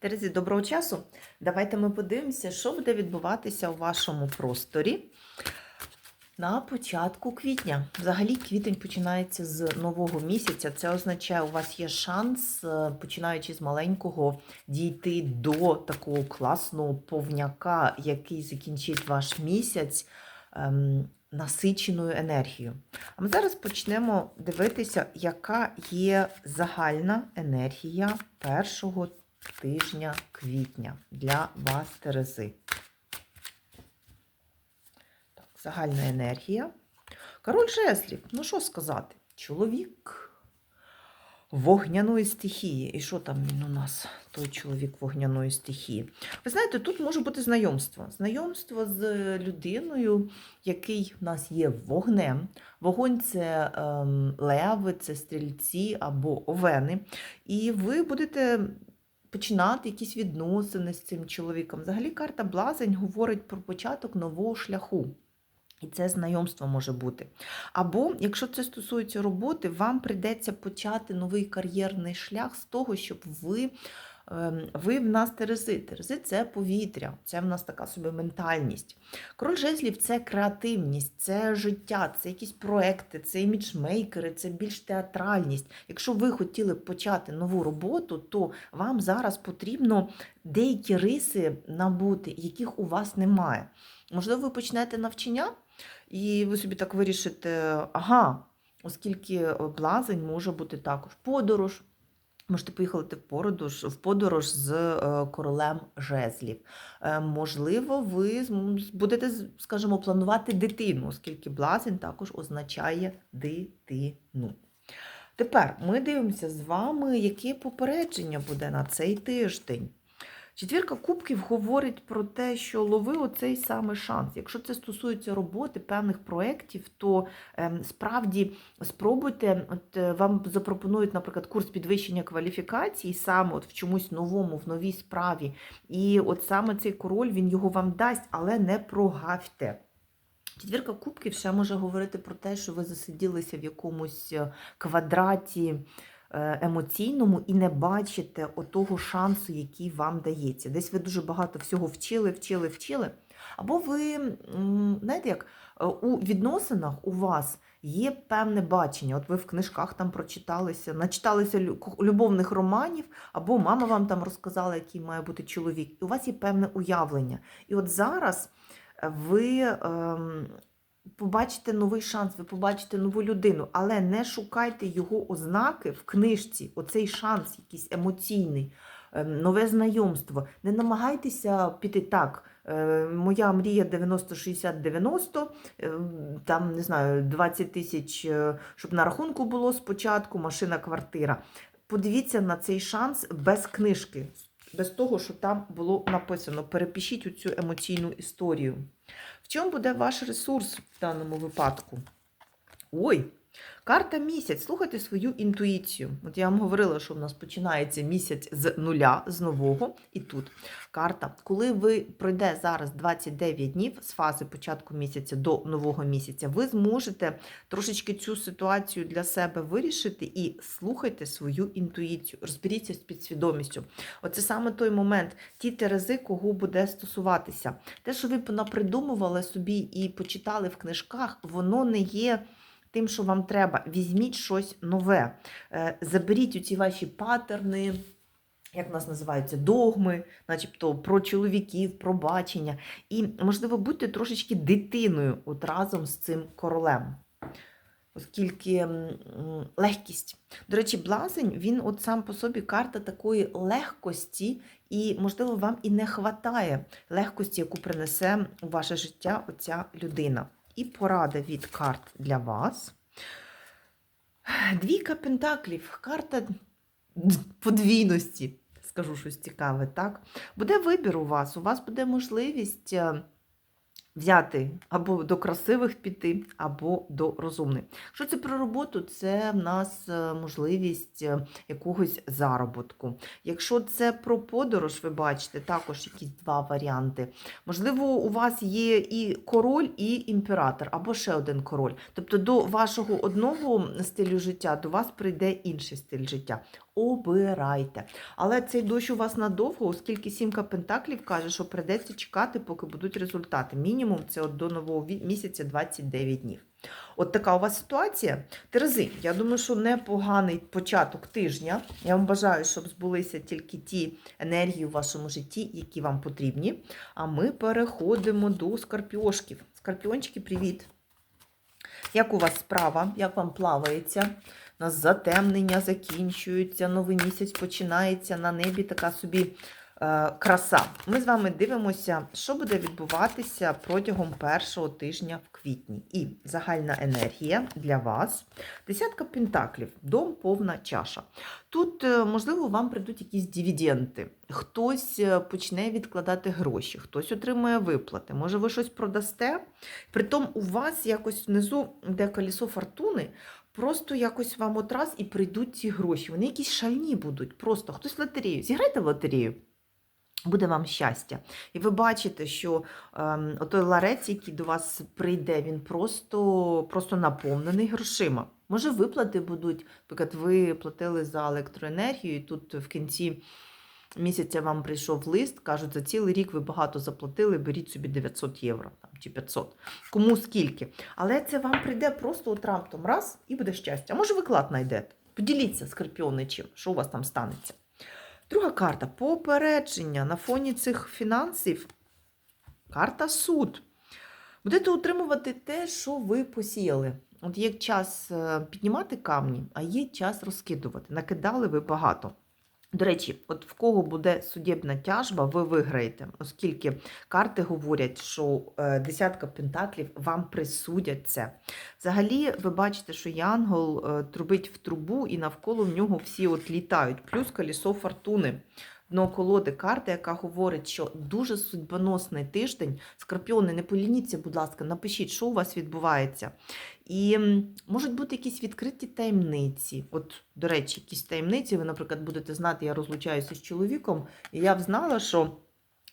Терезі, доброго часу. Давайте ми подивимося, що буде відбуватися у вашому просторі на початку квітня. Взагалі, квітень починається з нового місяця. Це означає, у вас є шанс, е, починаючи з маленького, дійти до такого класного повняка, який закінчить ваш місяць. ем, Насиченою енергією. А ми зараз почнемо дивитися, яка є загальна енергія першого тижня квітня для вас, Терези. Так, загальна енергія. Король жезлів. Ну що сказати? Чоловік вогняної стихії. І що там він у нас, той чоловік вогняної стихії? Ви знаєте, тут може бути знайомство. Знайомство з людиною, який в нас є вогнем. Вогонь це ем, леви, це стрільці або овени. І ви будете починати якісь відносини з цим чоловіком. Взагалі, карта Блазень говорить про початок нового шляху. І це знайомство може бути. Або, якщо це стосується роботи, вам прийдеться почати новий кар'єрний шлях з того, щоб ви. Ем, Ви в нас терези. Терези це повітря, це в нас така собі ментальність. Король жезлів це креативність, це життя, це якісь проекти, це іміджмейкери, це більш театральність. Якщо ви хотіли почати нову роботу, то вам зараз потрібно деякі риси набути, яких у вас немає. Можливо, ви почнете навчання, і ви собі так вирішите, ага, оскільки блазень може бути також подорож. Можете поїхати в подорож, в подорож з е, королем жезлів. Е, Можливо, ви будете, скажімо, планувати дитину, оскільки блазень також означає дитину. Тепер ми дивимося з вами, яке попередження буде на цей тиждень. Четвірка кубків говорить про те, що лови оцей самий шанс. Якщо це стосується роботи, певних проєктів, то ем, справді спробуйте, от е, вам запропонують, наприклад, курс підвищення кваліфікації, саме от в чомусь новому, в новій справі. І от саме цей король він його вам дасть, але не прогавте. Четвірка кубків ще може говорити про те, що ви засиділися в якомусь е, квадраті емоційному і не бачите отого шансу, який вам дається. Десь ви дуже багато всього вчили, вчили, вчили. Або ви, знаєте, як е, у відносинах у вас є певне бачення. От ви в книжках там прочиталися, начиталися любовних романів, або мама вам там розказала, який має бути чоловік. І у вас є певне уявлення. І от зараз ви ем, побачите новий шанс, ви побачите нову людину, але не шукайте його ознаки в книжці, оцей шанс, якийсь емоційний, ем, нове знайомство. Не намагайтеся піти так. е, Моя мрія 90-60-90, ем, там, не знаю, 20 тисяч, е, щоб на рахунку було спочатку, машина, квартира. Подивіться на цей шанс без книжки, без того, що там було написано. Перепишіть цю емоційну історію. Чому буде ваш ресурс в даному випадку? Ой, карта місяць. Слухайте свою інтуїцію. От я вам говорила, що в нас починається місяць з нуля, з нового. І тут карта. Коли ви пройде зараз 29 днів з фази початку місяця до нового місяця, ви зможете трошечки цю ситуацію для себе вирішити і слухайте свою інтуїцію. Розберіться з підсвідомістю. Оце саме той момент, ті терези, кого буде стосуватися. Те, що ви напридумували собі і почитали в книжках, воно не є. Тим, що вам треба, візьміть щось нове. Е, Заберіть оці ваші патерни, як в нас називаються, догми, начебто про чоловіків, про бачення. І, можливо, будьте трошечки дитиною от разом з цим королем. Оскільки легкість. До речі, блазень, він от сам по собі карта такої легкості, і, можливо, вам і не хватає легкості, яку принесе у ваше життя оця людина. І порада від карт для вас. Двійка пентаклів, карта подвійності. Скажу щось цікаве, так? Буде вибір у вас, у вас буде можливість е, взяти або до красивих піти, або до розумних. Якщо це про роботу, це в нас е, можливість е, якогось заробітку. Якщо це про подорож, ви бачите, також якісь два варіанти. Можливо, у вас є і король, і імператор, або ще один король. Тобто до вашого одного стилю життя до вас прийде інший стиль життя. Обирайте. Але цей дощ у вас надовго, оскільки сімка пентаклів каже, що прийдеться чекати, поки будуть результати. Мінімум це от до нового місяця 29 днів. От така у вас ситуація. Терези, я думаю, що непоганий початок тижня. Я вам бажаю, щоб збулися тільки ті енергії у вашому житті, які вам потрібні. А ми переходимо до скорпіошків. Скорпіончики, привіт! Як у вас справа? Як вам плавається? У нас затемнення закінчується, новий місяць починається на небі така собі краса. Ми з вами дивимося, що буде відбуватися протягом першого тижня в квітні. І загальна енергія для вас. Десятка пентаклів, дом повна чаша. Тут, е, можливо, вам прийдуть якісь дивіденди. Хтось е, почне відкладати гроші, хтось отримує виплати. Може, ви щось продасте. Притом у вас якось внизу, де колесо фортуни, просто якось вам от раз і прийдуть ці гроші. Вони якісь шальні будуть. Просто хтось в лотерею. Зіграйте в лотерею. Буде вам щастя. І ви бачите, що ем, отой ларець, який до вас прийде, він просто, просто наповнений грошима. Може, виплати будуть, наприклад, ви платили за електроенергію, і тут в кінці місяця вам прийшов лист, кажуть, за цілий рік ви багато заплатили, беріть собі 900 євро там, чи 500. Кому скільки. Але це вам прийде просто от раптом раз і буде щастя. А може, ви клад знайдете. Поділіться, скорпіоничем, що у вас там станеться. Друга карта попередження на фоні цих фінансів. Карта суд. Будете утримувати те, що ви посіяли. От є час е, піднімати камні, а є час розкидувати. Накидали ви багато. До речі, от в кого буде судебна тяжба, ви виграєте, оскільки карти говорять, що е, десятка пентаклів вам присудять це. Взагалі, ви бачите, що Янгол е, трубить в трубу, і навколо в нього всі от літають, плюс колісо фортуни. Дно колоди карта, яка говорить, що дуже судьбоносний тиждень. Скорпіони, не полініться, будь ласка, напишіть, що у вас відбувається. І можуть бути якісь відкриті таємниці. От, до речі, якісь таємниці, ви, наприклад, будете знати, я розлучаюся з чоловіком, і я б знала, що.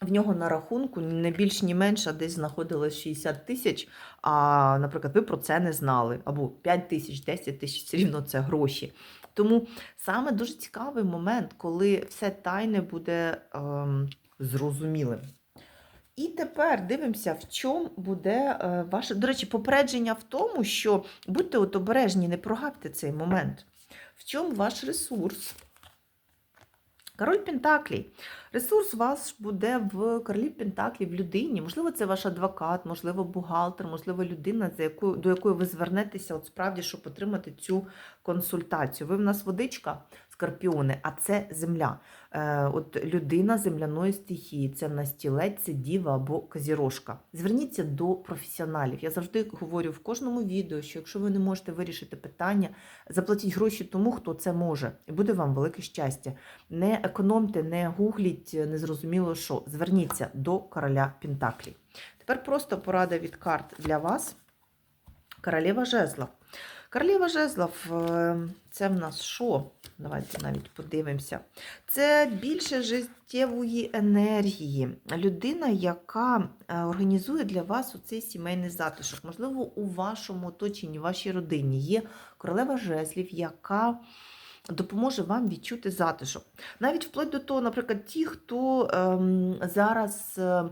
В нього на рахунку не більш, ні менше десь знаходилось 60 тисяч, а, наприклад, ви про це не знали. Або 5 тисяч, 10 тисяч, все рівно це гроші. Тому саме дуже цікавий момент, коли все тайне буде ем, зрозумілим. І тепер дивимося, в чому буде е, ваше. До речі, попередження в тому, що будьте от обережні, не прогавте цей момент. В чому ваш ресурс? Король Пентаклій. Ресурс вас буде в королі Пентаклі, в людині. Можливо, це ваш адвокат, можливо, бухгалтер, можливо, людина, за якою, до якої ви звернетеся, от справді, щоб отримати цю консультацію. Ви в нас водичка, скорпіони, а це земля. Е, от людина земляної стихії, це в нас тілець, це діва або козірожка. Зверніться до професіоналів. Я завжди говорю в кожному відео, що якщо ви не можете вирішити питання, заплатіть гроші тому, хто це може, і буде вам велике щастя. Не економте, не гугліть, незрозуміло що. Зверніться до короля Пентаклі. Тепер просто порада від карт для вас. Королева жезлов. Королева жезлов е, це в нас що? Давайте навіть подивимося. Це більше життєвої енергії. Людина, яка е, організує для вас оцей сімейний затишок. Можливо, у вашому оточенні, вашій родині є королева жезлів, яка допоможе вам відчути затишок. Навіть вплоть до того, наприклад, ті, хто ем, зараз е,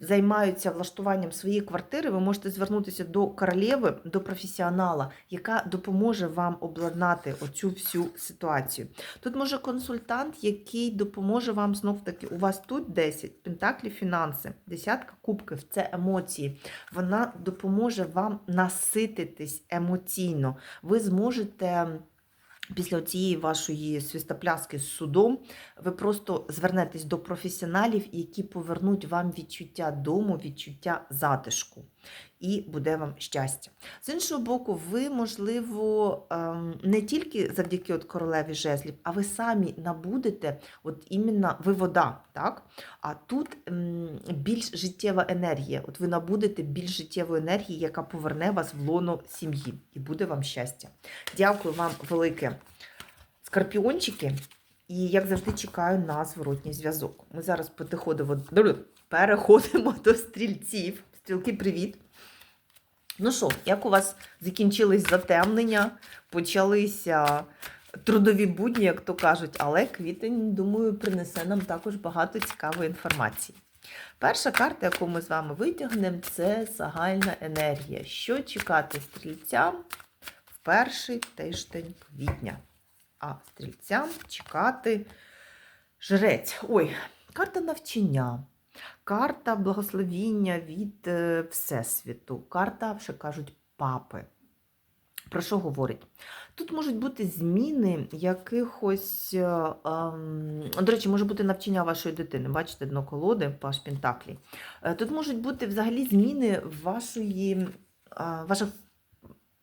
займаються влаштуванням своєї квартири, ви можете звернутися до королеви, до професіонала, яка допоможе вам обладнати оцю всю ситуацію. Тут може консультант, який допоможе вам знов таки. У вас тут 10 пентаклів, фінанси, десятка кубків це емоції. Вона допоможе вам насититись емоційно. Ви зможете Після цієї вашої свістопляски з судом ви просто звернетесь до професіоналів, які повернуть вам відчуття дому, відчуття затишку, і буде вам щастя. З іншого боку, ви, можливо, ем, не тільки завдяки от королеві жезлів, а ви самі набудете, от іменно ви вода, так? А тут більш життєва енергія. От ви набудете більш життєвої енергії, яка поверне вас в лоно сім'ї, і буде вам щастя. Дякую вам велике, скорпіончики. І як завжди чекаю на зворотній зв'язок. Ми зараз переходимо до стрільців. Стрілки, привіт! Ну що, як у вас закінчились затемнення, почалися трудові будні, як то кажуть, але квітень, думаю, принесе нам також багато цікавої інформації. Перша карта, яку ми з вами витягнемо, це загальна енергія. Що чекати стрільцям перший тиждень квітня? А стрільцям чекати жрець. Ой, карта навчання. Карта благословіння від е, Всесвіту, карта, ще кажуть, папи. Про що говорить? Тут можуть бути зміни якихось. е, ем, До речі, може бути навчання вашої дитини. Бачите, дно колоди, паш Пентаклі. Е, Тут можуть бути взагалі зміни вашої, е, ваших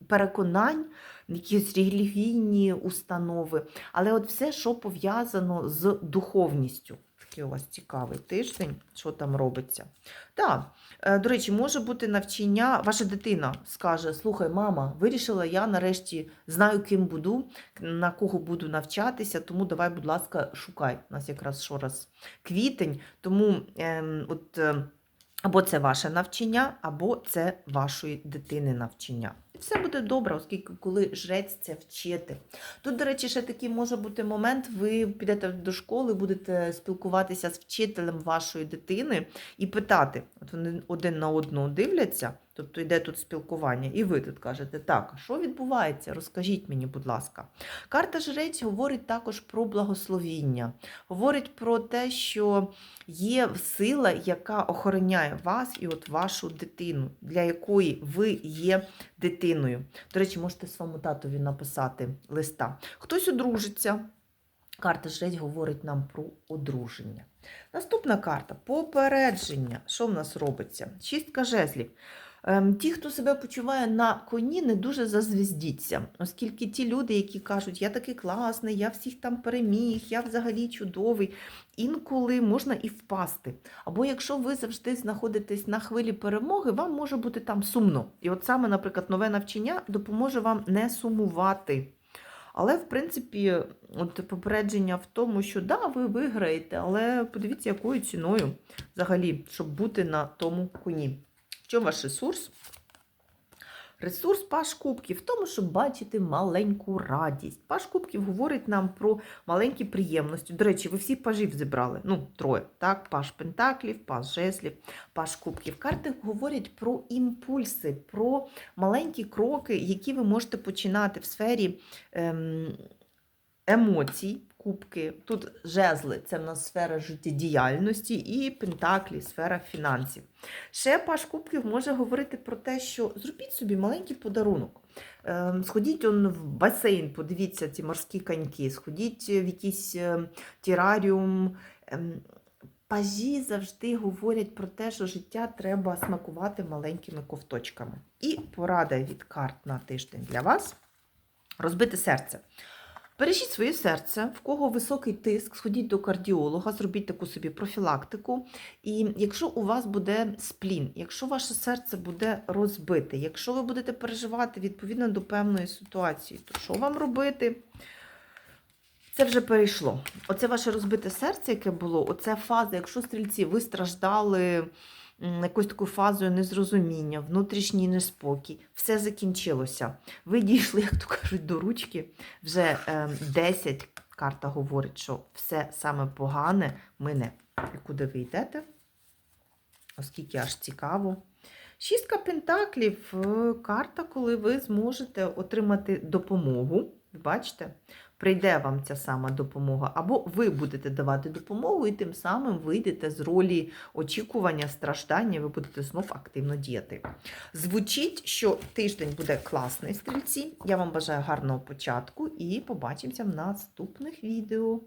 переконань, якісь релігійні установи, але от все, що пов'язано з духовністю. Такий у вас цікавий тиждень, що там робиться. Так, е, до речі, може бути навчання, ваша дитина скаже: Слухай, мама, вирішила, я нарешті знаю, ким буду, на кого буду навчатися, тому давай, будь ласка, шукай. У нас якраз що раз квітень, тому ем, от. е, або це ваше навчання, або це вашої дитини навчання. Все буде добре, оскільки коли жрець це вчити. Тут, до речі, ще такий може бути момент, ви підете до школи, будете спілкуватися з вчителем вашої дитини і питати. От вони один на одного дивляться, тобто йде тут спілкування, і ви тут кажете, так, що відбувається? Розкажіть мені, будь ласка. Карта жрець говорить також про благословіння, говорить про те, що є сила, яка охороняє вас і от вашу дитину, для якої ви є дитиною. До речі, можете своєму татові написати листа. Хтось одружиться. Карта жрець говорить нам про одруження. Наступна карта попередження. Що в нас робиться? Шістка жезлів. Ем, Ті, хто себе почуває на коні, не дуже зазвіздіться, оскільки ті люди, які кажуть, я такий класний, я всіх там переміг, я взагалі чудовий, інколи можна і впасти. Або якщо ви завжди знаходитесь на хвилі перемоги, вам може бути там сумно. І от саме, наприклад, нове навчання допоможе вам не сумувати. Але, в принципі, от попередження в тому, що да, ви виграєте, але подивіться, якою ціною взагалі, щоб бути на тому коні. Чому ваш ресурс? Ресурс Паш Кубків в тому, щоб бачити маленьку радість. Паш Кубків говорить нам про маленькі приємності. До речі, ви всі пажів зібрали. Ну, троє. Так, Паш Пентаклів, Паш Жеслів, Паш Кубків. Карти говорять про імпульси, про маленькі кроки, які ви можете починати в сфері ем, емоцій. Кубки, тут жезли це в нас сфера життєдіяльності, і пентаклі сфера фінансів. Ще паш кубків може говорити про те, що зробіть собі маленький подарунок. Ем, Сходіть он в басейн, подивіться ці морські коньки, сходіть в якийсь ем, тераріум. Ем, Пажі завжди говорять про те, що життя треба смакувати маленькими ковточками. І порада від карт на тиждень для вас розбите серце. Бережіть своє серце, в кого високий тиск, сходіть до кардіолога, зробіть таку собі профілактику. І якщо у вас буде сплін, якщо ваше серце буде розбите, якщо ви будете переживати відповідно до певної ситуації, то що вам робити? Це вже перейшло. Оце ваше розбите серце, яке було, оце фаза, якщо стрільці, ви страждали м, якоюсь такою фазою незрозуміння, внутрішній неспокій, все закінчилося. Ви дійшли, як то кажуть, до ручки. Вже е, 10 карта говорить, що все саме погане мине. І куди ви йдете? Оскільки аж цікаво. Шістка пентаклів е, карта, коли ви зможете отримати допомогу. Бачите? Прийде вам ця сама допомога, або ви будете давати допомогу, і тим самим вийдете з ролі очікування, страждання, ви будете знов активно діяти. Звучить, що тиждень буде класний, стрільці. Я вам бажаю гарного початку і побачимося в наступних відео.